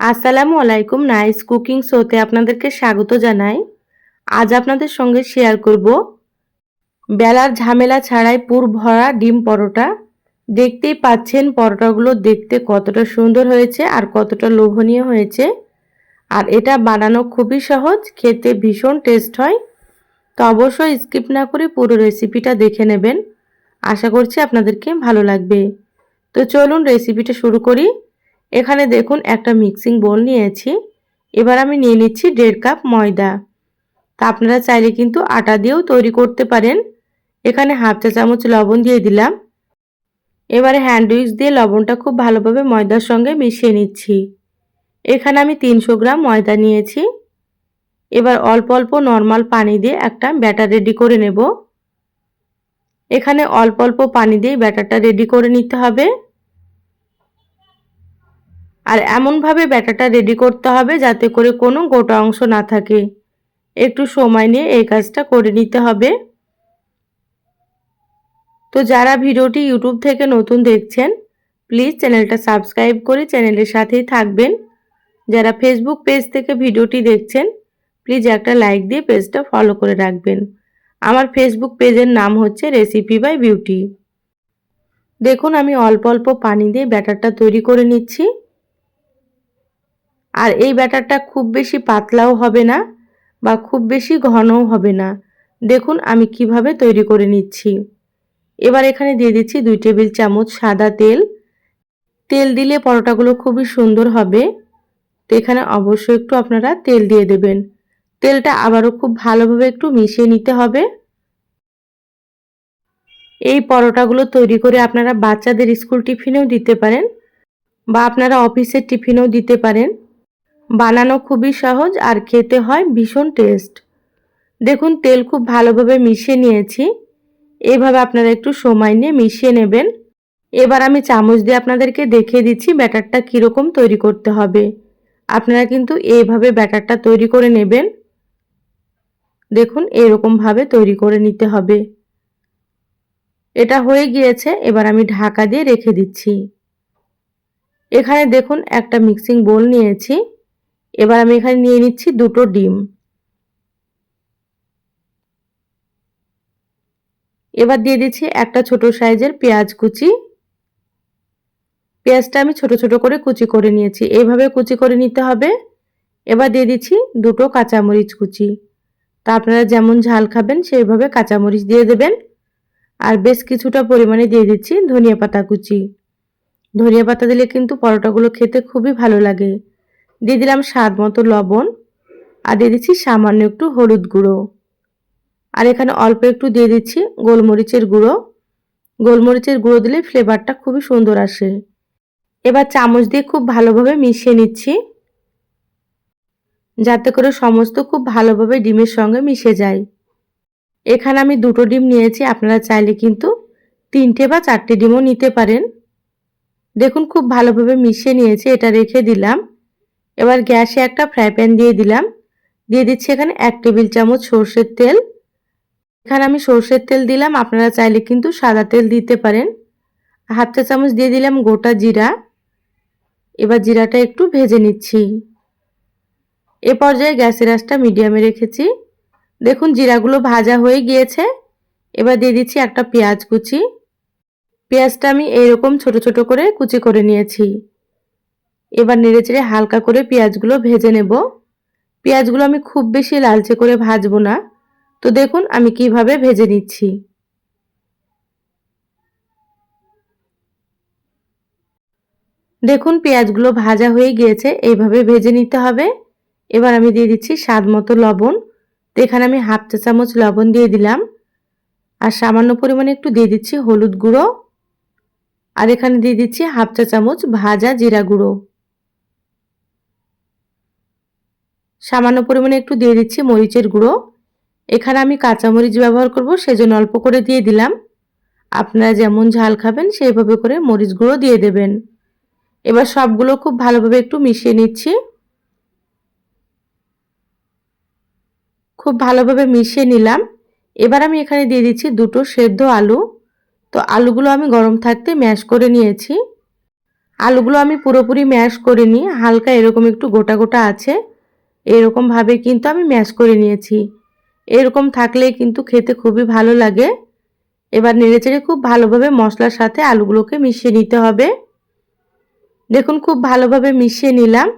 আসসালামু আলাইকুম nice cooking শোতে আপনাদেরকে স্বাগত জানাই। আজ আপনাদের সঙ্গে শেয়ার করব বেলার ঝামেলা ছাড়াই পুর ভরা ডিম পরোটা। দেখতেই পাচ্ছেন পরোটাগুলো দেখতে কতটা সুন্দর হয়েছে আর কতটা লোভনীয় হয়েছে। আর এটা বানানো খুবই সহজ, খেতে ভীষণ টেস্ট হয়। তো অবশ্যই স্কিপ না করে পুরো রেসিপিটা দেখে নেবেন। আশা করছি আপনাদেরকে ভালো লাগবে। তো চলুন রেসিপিটা শুরু করি। এখানে দেখুন একটা মিক্সিং বোল নিয়েছি। এবার আমি নিয়ে নিচ্ছি দেড় কাপ ময়দা। তা আপনারা চাইলে কিন্তু আটা দিয়েও তৈরি করতে পারেন। এখানে হাফ চা চামচ লবণ দিয়ে দিলাম। এবারে হ্যান্ড উইক্স দিয়ে লবণটা খুব ভালোভাবে ময়দার সঙ্গে মিশিয়ে নিচ্ছি। এখানে আমি তিনশো গ্রাম ময়দা নিয়েছি। এবার অল্প অল্প নর্মাল পানি দিয়ে একটা ব্যাটার রেডি করে নেব। এখানে অল্প অল্প পানি দিয়ে ব্যাটারটা রেডি করে নিতে হবে। আর এমনভাবে ব্যাটারটা রেডি করতে হবে যাতে করে কোনো গোটা অংশ না থাকে। একটু সময় নিয়ে এই কাজটা করে নিতে হবে। তো যারা ভিডিওটি ইউটিউব থেকে নতুন দেখছেন প্লিজ চ্যানেলটা সাবস্ক্রাইব করে চ্যানেলের সাথেই থাকবেন। যারা ফেসবুক পেজ থেকে ভিডিওটি দেখছেন প্লিজ একটা লাইক দিয়ে পেজটা ফলো করে রাখবেন। আমার ফেসবুক পেজের নাম হচ্ছে রেসিপি বাই বিউটি দেখুন, আমি অল্প অল্প পানি দিয়ে ব্যাটারটা তৈরি করে নিচ্ছি। আর এই ব্যাটারটা খুব বেশি পাতলাও হবে না বা খুব বেশি ঘনও হবে না। দেখুন আমি কীভাবে তৈরি করে নিচ্ছি। এবার এখানে দিয়ে দিচ্ছি দুই টেবিল চামচ সাদা তেল। তেল দিলে পরোটাগুলো খুবই সুন্দর হবে। তো এখানে অবশ্যই একটু আপনারা তেল দিয়ে দেবেন। তেলটা আবারও খুব ভালোভাবে একটু মিশিয়ে নিতে হবে। এই পরোটাগুলো তৈরি করে আপনারা বাচ্চাদের স্কুল টিফিনেও দিতে পারেন বা আপনারা অফিসের টিফিনেও দিতে পারেন। বানানো খুবই সহজ আর খেতে হয় ভীষণ টেস্ট দেখুন, তেল খুব ভালোভাবে মিশিয়ে নিয়েছি। এভাবে আপনারা একটু সময় নিয়ে মিশিয়ে নেবেন। এবার আমি চামচ দিয়ে আপনাদেরকে দেখিয়ে দিচ্ছি ব্যাটারটা কীরকম তৈরি করতে হবে। আপনারা কিন্তু এইভাবে ব্যাটারটা তৈরি করে নেবেন। দেখুন, এরকমভাবে তৈরি করে নিতে হবে। এটা হয়ে গিয়েছে, এবার আমি ঢাকা দিয়ে রেখে দিচ্ছি। এখানে দেখুন, একটা মিক্সিং বোল নিয়েছি। এবার আমি এখানে নিয়ে নিচ্ছি দুটো ডিম। এবার দিয়ে দিচ্ছি একটা ছোট সাইজের পেঁয়াজ কুচি। পেঁয়াজটা আমি ছোট ছোট করে কুচি করে নিয়েছি। এইভাবে কুচি করে নিতে হবে। এবার দিয়ে দিচ্ছি দুটো কাঁচামরিচ কুচি। তা আপনারা যেমন ঝাল খাবেন, সেইভাবে কাঁচামরিচ দিয়ে দেবেন। আর বেশ কিছুটা পরিমাণে দিয়ে দিচ্ছি ধনিয়া পাতা কুচি। ধনিয়া পাতা দিলে কিন্তু পরোটাগুলো খেতে খুবই ভালো লাগে। দিয়ে দিলাম স্বাদ মতো লবণ আর দিয়ে দিচ্ছি সামান্য একটু হলুদ গুঁড়ো। আর এখানে অল্প একটু দিয়ে দিচ্ছি গোলমরিচের গুঁড়ো। গোলমরিচের গুঁড়ো দিলে ফ্লেভারটা খুবই সুন্দর আসে। এবার চামচ দিয়ে খুব ভালোভাবে মিশিয়ে নিচ্ছি। যাতে করে সমস্ত খুব ভালোভাবে ডিমের সঙ্গে মিশে যায়। এখানে আমি দুটো ডিম নিয়েছি, আপনারা চাইলে কিন্তু তিনটে বা চারটে ডিমও নিতে পারেন। দেখুন খুব ভালোভাবে মিশিয়ে নিয়েছি, এটা রেখে দিলাম। এবার গ্যাসে একটা ফ্রাই প্যান দিয়ে দিলাম। দিয়ে দিচ্ছি এখানে এক টেবিল চামচ সর্ষের তেল। এখানে আমি সর্ষের তেল দিলাম, আপনারা চাইলে কিন্তু সাদা তেল দিতে পারেন। হাফ চা চামচ দিয়ে দিলাম গোটা জিরা। এবার জিরাটা একটু ভেজে নিচ্ছি। এ পর্যায়ে গ্যাসের আঁচটা মিডিয়ামে রেখেছি। দেখুন জিরাগুলো ভাজা হয়ে গিয়েছে। এবার দিয়ে দিচ্ছি একটা পেঁয়াজ কুচি। পেঁয়াজটা আমি এইরকম ছোট ছোট করে কুচি করে নিয়েছি। এবার নেড়েচেড়ে হালকা করে পেঁয়াজগুলো ভেজে নেব। পেঁয়াজগুলো আমি খুব বেশি লালচে করে ভাজবো না। তো দেখুন আমি কীভাবে ভেজে নিচ্ছি। দেখুন পেঁয়াজগুলো ভাজা হয়ে গিয়েছে, এইভাবে ভেজে নিতে হবে। এবার আমি দিয়ে দিচ্ছি স্বাদ মতো লবণ। তো এখানে আমি হাফ চা চামচ লবণ দিয়ে দিলাম। আর সামান্য পরিমাণে একটু দিয়ে দিচ্ছি হলুদ গুঁড়ো। আর এখানে দিয়ে দিচ্ছি হাফ চা চামচ ভাজা জিরা গুঁড়ো। সামান্য পরিমাণে একটু দিয়ে দিচ্ছি মরিচের গুঁড়ো। এখানে আমি কাঁচামরিচ ব্যবহার করব, সেজন্য অল্প করে দিয়ে দিলাম। আপনারা যেমন ঝাল খাবেন, সেইভাবে করে মরিচ গুঁড়ো দিয়ে দেবেন। এবার সবগুলো খুব ভালোভাবে একটু মিশিয়ে নিচ্ছি। খুব ভালোভাবে মিশিয়ে নিলাম। এবার আমি এখানে দিয়ে দিচ্ছি দুটো সেদ্ধ আলু। তো আলুগুলো আমি গরম থাকতে ম্যাশ করে নিয়েছি। আলুগুলো আমি পুরোপুরি ম্যাশ করিনি, হালকা এরকম একটু গোটা গোটা আছে। এরকমভাবে কিন্তু আমি ম্যাশ করে নিয়েছি। এরকম থাকলে কিন্তু খেতে খুবই ভালো লাগে। এবার নেড়েচেড়ে খুব ভালোভাবে মশলার সাথে আলুগুলোকে মিশিয়ে নিতে হবে। দেখুন, খুব ভালোভাবে মিশিয়ে নিলাম।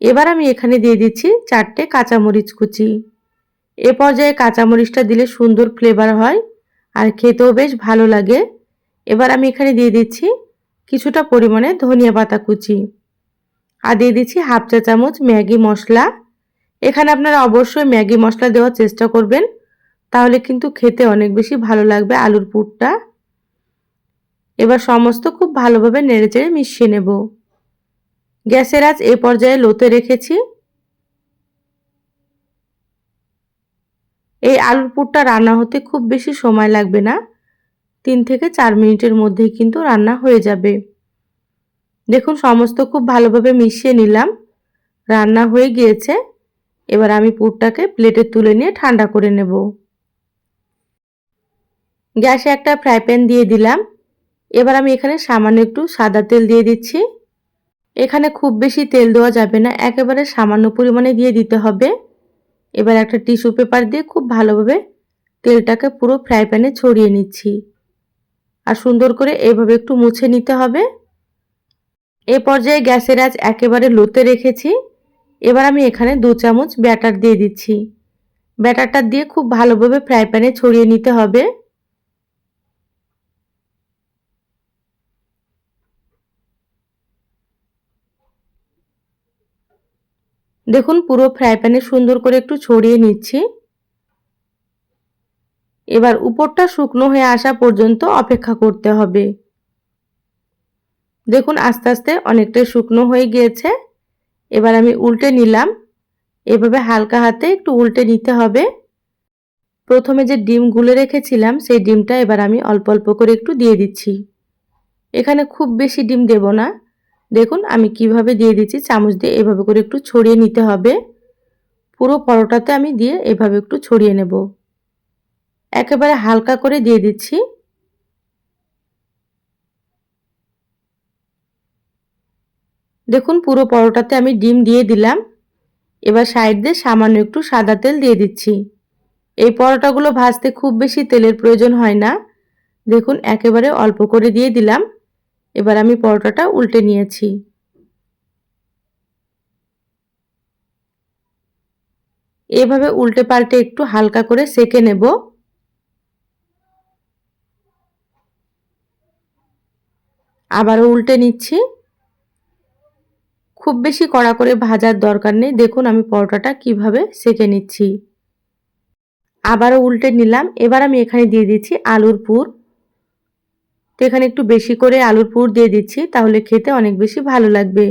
এবার আমি এখানে দিয়ে দিচ্ছি চারটে কাঁচামরিচ কুচি। এ পর্যায়ে কাঁচামরিচটা দিলে সুন্দর ফ্লেভার হয় আর খেতেও বেশ ভালো লাগে। এবার আমি এখানে দিয়ে দিচ্ছি কিছুটা পরিমাণে ধনিয়া পাতা কুচি। আর দিয়ে দিচ্ছি হাফ চা চামচ ম্যাগি মশলা। এখানে আপনারা অবশ্যই ম্যাগি মশলা দেওয়ার চেষ্টা করবেন। তাহলে কিন্তু খেতে অনেক বেশি ভালো লাগবে আলুর পুরটা। এবার সমস্ত খুব ভালোভাবে নেড়েচেড়ে মিশিয়ে নেব। গ্যাসের আজ এ পর্যায়ে লোতে রেখেছি। এই আলুর পুরটা রান্না হতে খুব বেশি সময় লাগবে না। তিন থেকে চার মিনিটের মধ্যেই কিন্তু রান্না হয়ে যাবে। দেখুন, সমস্ত খুব ভালোভাবে মিশিয়ে নিলাম। রান্না হয়ে গিয়েছে। এবার আমি পুরটাকে প্লেটে তুলে নিয়ে ঠান্ডা করে নেব। গ্যাসে একটা ফ্রাই প্যান দিয়ে দিলাম। এবার আমি এখানে সামান্য একটু সাদা তেল দিয়ে দিচ্ছি। এখানে খুব বেশি তেল দেওয়া যাবে না, একেবারে সামান্য পরিমাণে দিয়ে দিতে হবে। এবার একটা টিস্যু পেপার দিয়ে খুব ভালোভাবে তেলটাকে পুরো ফ্রাই প্যানে ছড়িয়ে নিচ্ছি। আর সুন্দর করে এভাবে একটু মুছে নিতে হবে। এ পর্যায়ে গ্যাসের আজ একেবারে লোতে রেখেছি। এবার আমি এখানে দু চামচ ব্যাটার দিয়ে দিচ্ছি। ব্যাটারটা দিয়ে খুব ভালোভাবে ফ্রাই প্যানে ছড়িয়ে নিতে হবে। দেখুন, পুরো ফ্রাই প্যানে সুন্দর করে একটু ছড়িয়ে নিচ্ছি। এবার উপরটা শুকনো হয়ে আসা পর্যন্ত অপেক্ষা করতে হবে। দেখুন, আস্তে আস্তে অনেকটাই শুকনো হয়ে গিয়েছে। এবার আমি উল্টে নিলাম। এভাবে হালকা হাতে একটু উল্টে নিতে হবে। প্রথমে যে ডিম গুলে রেখেছিলাম, সেই ডিমটা এবার আমি অল্প অল্প করে একটু দিয়ে দিচ্ছি। এখানে খুব বেশি ডিম দেব না। দেখুন, আমি কীভাবে দিয়ে দিচ্ছি, চামচ দিয়ে এভাবে করে একটু ছড়িয়ে নিতে হবে। পুরো পরোটাতে আমি দিয়ে এভাবে একটু ছড়িয়ে নেব। একেবারে হালকা করে দিয়ে দিচ্ছি। দেখুন, পুরো পরোটাতে আমি ডিম দিয়ে দিলাম। এবার সাইড দিয়ে সামান্য একটু সাদা তেল দিয়ে দিচ্ছি। এই পরোটাগুলো ভাজতে খুব বেশি তেলের প্রয়োজন হয় না। দেখুন, একেবারে অল্প করে দিয়ে দিলাম। এবার আমি পরোটাটা উল্টে নিয়েছি। এভাবে উল্টে পাল্টে একটু হালকা করে সেকে নেব। আবারও উল্টে নিচ্ছি। খুব বেশি কড়া করে ভাজার দরকার নেই। দেখুন আমি পরোটাটা কীভাবে সেকে নিচ্ছি। আবারও উল্টে নিলাম। এবার আমি এখানে দিয়ে দিচ্ছি আলুর পুর। তো এখানে একটু বেশি করে আলুর পুর দিয়ে দিচ্ছি, তাহলে খেতে অনেক বেশি ভালো লাগবে।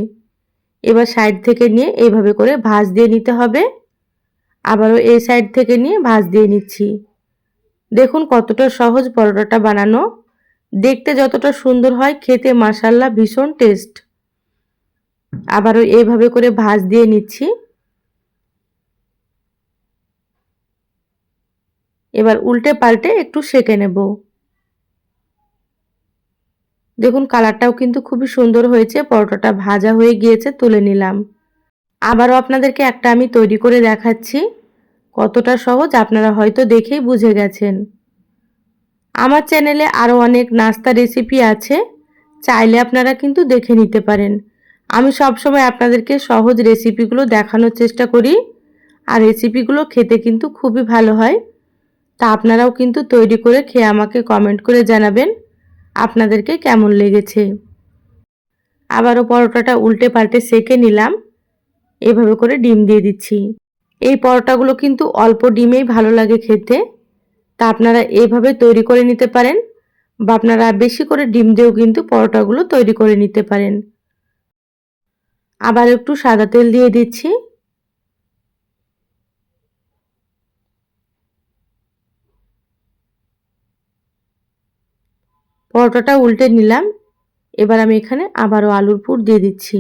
এবার সাইড থেকে নিয়ে এইভাবে করে ভাজ দিয়ে নিতে হবে। আবারও এই সাইড থেকে নিয়ে ভাজ দিয়ে নিচ্ছি। দেখুন কতটা সহজ পরোটাটা বানানো। দেখতে যতটা সুন্দর হয়, খেতে মাসাল্লা ভীষণ টেস্ট। আবারও এইভাবে করে ভাজ দিয়ে নিচ্ছি। এবার উল্টে পাল্টে একটু সেকে নেব। দেখুন কালারটাও কিন্তু খুবই সুন্দর হয়েছে, পরোটাটা ভাজা হয়ে গিয়েছে, তুলে নিলাম। আবারও আপনাদেরকে একটা আমি তৈরি করে দেখাচ্ছি। কতটা সহজ আপনারা হয়তো দেখেই বুঝে গেছেন। আমার চ্যানেলে আরও অনেক নাস্তা রেসিপি আছে, চাইলে আপনারা কিন্তু দেখে নিতে পারেন। আমি সবসময় আপনাদেরকে সহজ রেসিপিগুলো দেখানোর চেষ্টা করি। আর রেসিপিগুলো খেতে কিন্তু খুবই ভালো হয়। তা আপনারাও কিন্তু তৈরি করে খেয়ে আমাকে কমেন্ট করে জানাবেন, আপনাদেরকে কেমন লেগেছে। আবারও পরোটাটা উল্টে পাল্টে সেকে নিলাম। এভাবে করে ডিম দিয়ে দিচ্ছি। এই পরোটাগুলো কিন্তু অল্প ডিমেই ভালো লাগে খেতে। তা আপনারা এভাবে তৈরি করে নিতে পারেন বা আপনারা বেশি করে ডিম দিয়েও কিন্তু পরোটাগুলো তৈরি করে নিতে পারেন। আবার একটু সাদা তেল দিয়ে দিচ্ছি। পরোটাটা উল্টে নিলাম। এবার আমি এখানে আবারও আলুর পুর দিয়ে দিচ্ছি।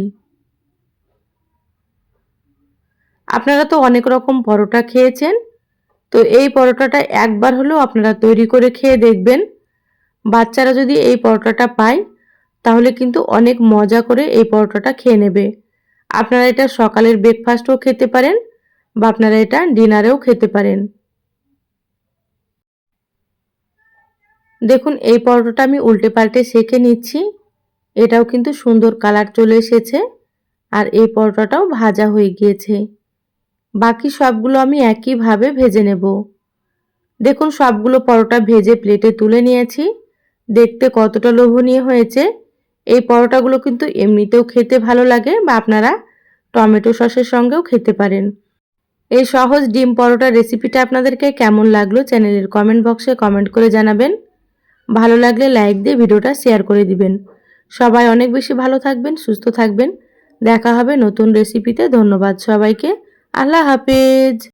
আপনারা তো অনেক রকম পরোটা খেয়েছেন, তো এই পরোটাটা একবার হলেও আপনারা তৈরি করে খেয়ে দেখবেন। বাচ্চারা যদি এই পরোটাটা পায়, তাহলে কিন্তু অনেক মজা করে এই পরোটাটা খেয়ে নেবে। আপনারা এটা সকালের ব্রেকফাস্টও খেতে পারেন বা আপনারা এটা ডিনারেও খেতে পারেন। দেখুন, এই পরোটাটা আমি উল্টে পাল্টে সেঁকে নিচ্ছি। এটাও কিন্তু সুন্দর কালার চলে এসেছে আর এই পরোটাটাও ভাজা হয়ে গিয়েছে। বাকি সবগুলো আমি একইভাবে ভেজে নেব। দেখুন, সবগুলো পরোটা ভেজে প্লেটে তুলে নিয়েছি। দেখতে কতটা লোভনীয় হয়েছে। এই পরোটাগুলো কিন্তু এমনিতেও খেতে ভালো লাগে বা আপনারা টমেটো সসের সঙ্গেও খেতে পারেন। এই সহজ ডিম পরোটা রেসিপিটা আপনাদেরকে কেমন লাগল চ্যানেলের কমেন্ট বক্সে কমেন্ট করে জানাবেন। ভালো লাগলে লাইক দিয়ে ভিডিওটা শেয়ার করে দিবেন। সবাই অনেক বেশি ভালো থাকবেন, সুস্থ থাকবেন। দেখা হবে নতুন রেসিপিতে। ধন্যবাদ সবাইকে। আল্লাহ হাফেজ।